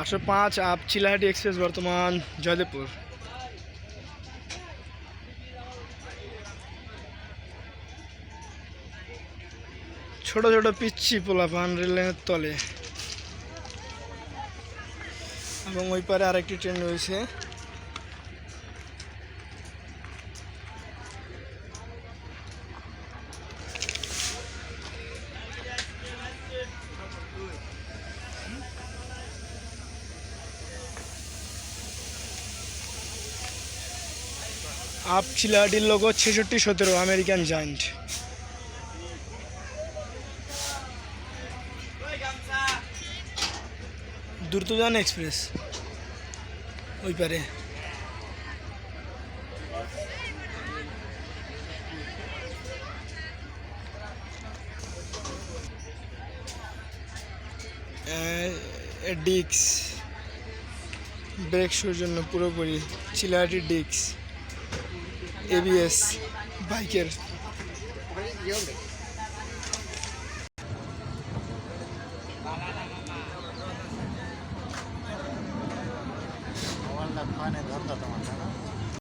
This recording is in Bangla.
আটশো পাঁচ, আপ চিলাহাটি এক্সপ্রেস বর্তমান জয়দেবপুর। ছোট ছোট পিচ্ছি পোলাপান রেলের তলে। এবং ওই পারে আরেকটি ট্রেন রয়েছে। আপ চিলাহাটির লোগো ছেষট্টি সতেরো আমেরিকান জায়েন্ট দ্রুতযান এক্সপ্রেস ওই পারে ডিক্স ব্রেক শোর জন্য পুরোপুরি চিলাহাটি ডিক্স ABS biker. खाने धंदा तुम्हाला